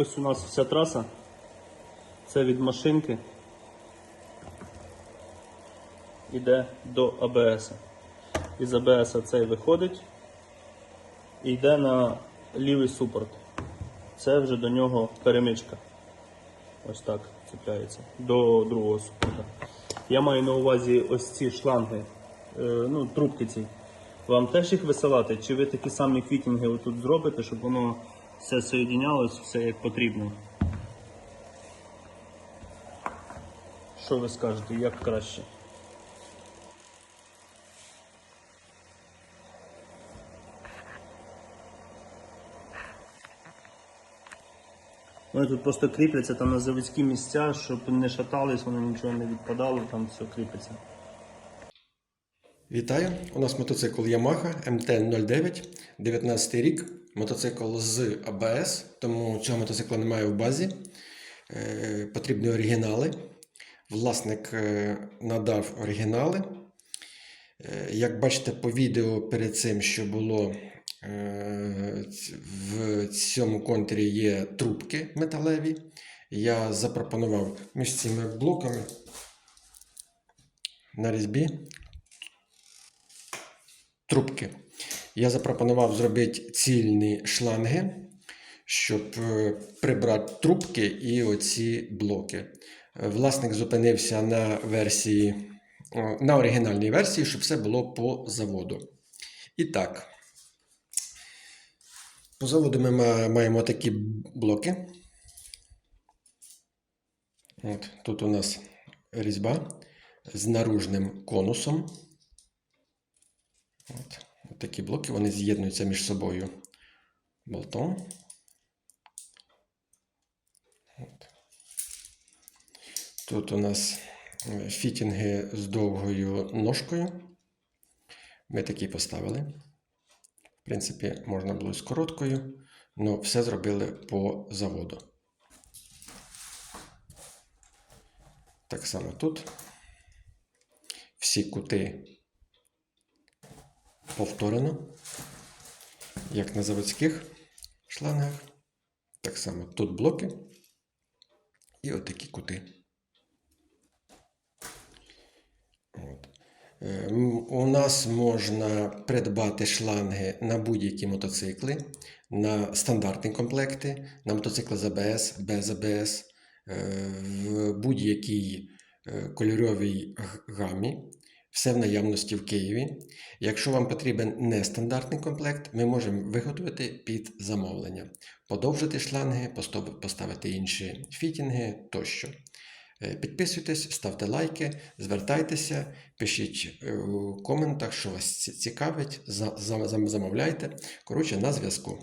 Ось у нас вся траса. Це від машинки. Іде до АБС. Із АБС цей виходить і йде на лівий супорт. Це вже до нього перемичка. Ось так цепляється до другого супорта. Я маю на увазі ось ці шланги, е, ну, трубки ці. Вам теж їх висилати? Чи ви такі самі фітінги отут зробите, щоб воно все соєдинялось, все як потрібно? Що ви скажете, як краще? Вони тут просто кріпляться там на заводські місця, щоб не шатались, воно нічого не відпадало, там все кріпиться. Вітаю! У нас мотоцикл Yamaha MT-09, 19 рік. Мотоцикл з АБС, тому цього мотоцикла немає в базі. Е, потрібні оригінали. Власник е, надав оригінали. Е, як бачите по відео перед цим, що було в цьому контурі є трубки металеві. Я запропонував між цими блоками на різьбі трубки. Я запропонував зробити цільні шланги, щоб е, прибрати трубки і оці блоки. Е, Власник зупинився на версії, на оригінальній версії, щоб все було по заводу. І так, по заводу ми маємо такі блоки. От, тут у нас різьба з наружним конусом. От. Такі блоки вони з'єднуються між собою болтом. Тут у нас е, фітінги з довгою ножкою. Ми такі поставили. В принципі, можна було з короткою, але все зробили по заводу. Так само тут. Всі кути повторено, як на заводських шлангах. Так само тут блоки і отакі кути. От. Е, У нас можна придбати шланги на будь-які мотоцикли, на стандартні комплекти, на мотоцикли з АБС, без АБС, е, в будь-якій е, кольоровій гамі. Все в наявності в Києві. Якщо вам потрібен нестандартний комплект, ми можемо виготовити під замовлення, подовжити шланги, поставити інші фітінги тощо. Е, Підписуйтесь, ставте лайки, звертайтеся, пишіть е, у коментах, що вас цікавить, за- за- замовляйте. Коротше, на зв'язку.